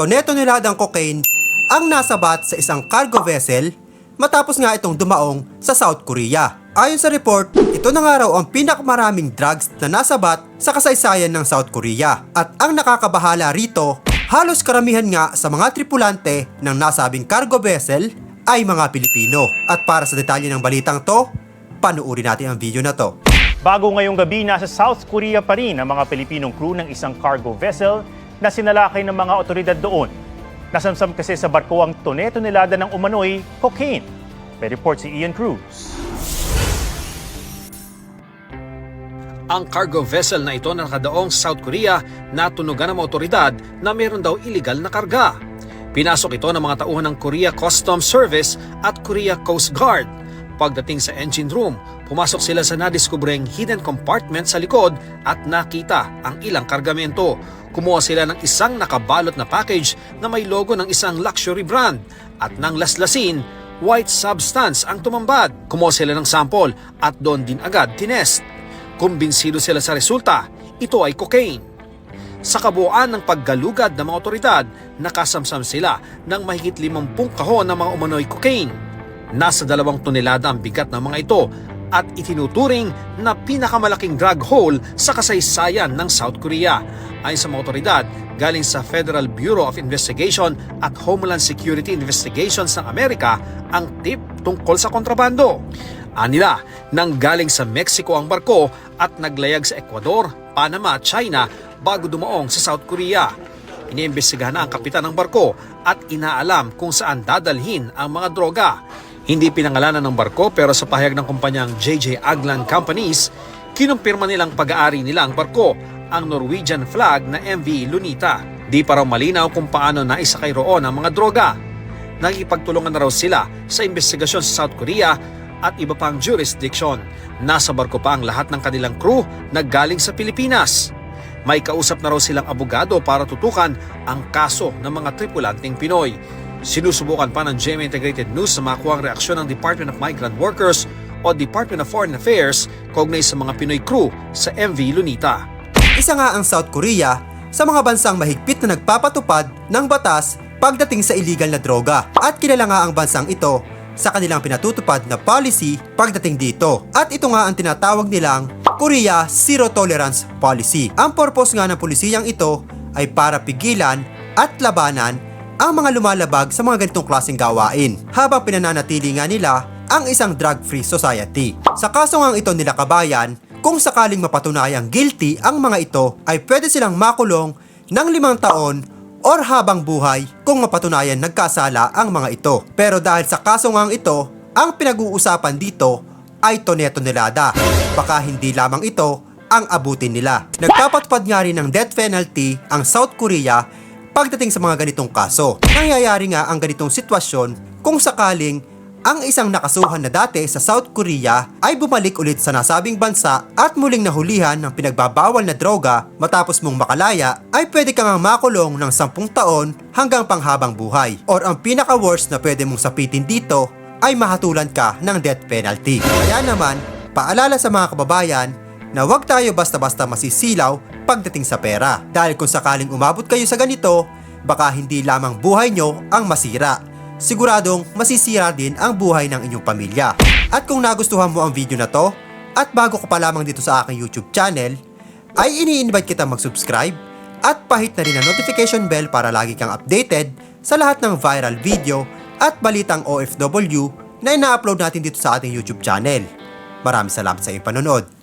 tonetonadang cocaine ang nasabat sa isang cargo vessel matapos nga itong dumaong sa South Korea. Ayon sa report, ito na nga raw ang pinakamaraming drugs na nasabat sa kasaysayan ng South Korea. At ang nakakabahala rito, halos karamihan nga sa mga tripulante ng nasabing cargo vessel ay mga Pilipino. At para sa detalye ng balitang to, panuuri natin ang video na to. Bago ngayong gabi, nasa South Korea pa rin ang mga Pilipinong crew ng isang cargo vessel na sinalakay ng mga otoridad doon. Nasamsam kasi sa barko ang tone-tonelada ng umano'y cocaine. May report si Ian Cruz. Ang cargo vessel na ito na nakadaong South Korea natunugan ng otoridad na meron daw illegal na karga. Pinasok ito ng mga tauhan ng Korea Customs Service at Korea Coast Guard. Pagdating sa engine room, pumasok sila sa nadiskubreng hidden compartment sa likod at nakita ang ilang kargamento. Kumuha sila ng isang nakabalot na package na may logo ng isang luxury brand at nang laslasin, white substance ang tumambad. Kumuha sila ng sample at doon din agad tinest. Kumbinsido sila sa resulta, ito ay cocaine. Sa kabuuan ng paggalugad ng mga otoridad, nakasamsam sila ng mahigit 50 kahon ng mga umano'y cocaine. Nasa dalawang tonelada ang bigat ng mga ito at itinuturing na pinakamalaking drug haul sa kasaysayan ng South Korea. Ayon sa mga otoridad, galing sa Federal Bureau of Investigation at Homeland Security Investigations ng Amerika ang tip tungkol sa kontrabando. Anila, nang galing sa Mexico ang barko at naglayag sa Ecuador, Panama China bago dumaong sa South Korea. Iniimbestigahan na ang kapitan ng barko at inaalam kung saan dadalhin ang mga droga. Hindi pinangalanan ng barko pero sa pahayag ng kumpanyang JJ Aglan Companies, kinumpirma nilang pag-aari nila ang barko, ang Norwegian flag na MV Lunita. Di pa raw malinaw kung paano naisakay roon ang mga droga. Nakikipagtulungan na raw sila sa investigasyon sa South Korea at iba pang jurisdiction. Nasa barko pa ang lahat ng kanilang crew na galing sa Pilipinas. May kausap na raw silang abogado para tutukan ang kaso ng mga tripulanteng Pinoy. Sinusubukan pa ng GMA Integrated News sa makuha ang reaksyon ng Department of Migrant Workers o Department of Foreign Affairs kaugnay sa mga Pinoy crew sa MV Lunita. Isa nga ang South Korea sa mga bansang mahigpit na nagpapatupad ng batas pagdating sa illegal na droga at kilala nga ang bansang ito sa kanilang pinatutupad na policy pagdating dito. At ito nga ang tinatawag nilang Korea Zero Tolerance Policy. Ang purpose nga ng pulisiyang ito ay para pigilan at labanan ang mga lumalabag sa mga ganitong klaseng gawain habang pinananatili nga nila ang isang drug-free society. Sa kaso nga ito nila kabayan, kung sakaling mapatunayang guilty ang mga ito ay pwede silang makulong ng limang taon or habang buhay kung mapatunayan nagkasala ang mga ito. Pero dahil sa kaso ngang ito, ang pinag-uusapan dito ay toneto-nelada. Baka hindi lamang ito ang abutin nila. Nagpapatupad nga rin ng death penalty ang South Korea pagdating sa mga ganitong kaso. Nangyayari nga ang ganitong sitwasyon kung sakaling ang isang nakasuhan na dati sa South Korea ay bumalik ulit sa nasabing bansa at muling nahulihan ng pinagbabawal na droga matapos mong makalaya ay pwede kang makulong ng 10 taon hanggang panghabang buhay. Or ang pinaka-worst na pwede mong sapitin dito ay mahatulan ka ng death penalty. Kaya naman, paalala sa mga kababayan na huwag tayo basta-basta masisilaw pagdating sa pera. Dahil kung sakaling umabot kayo sa ganito, baka hindi lamang buhay nyo ang masira. Siguradong masisira din ang buhay ng inyong pamilya. At kung nagustuhan mo ang video na to, at bago ka pa lamang dito sa aking YouTube channel, ay ini-invite kita mag-subscribe at pahit na rin ang notification bell para lagi kang updated sa lahat ng viral video at balitang OFW na ina-upload natin dito sa ating YouTube channel. Maraming salamat sa iyong panonood.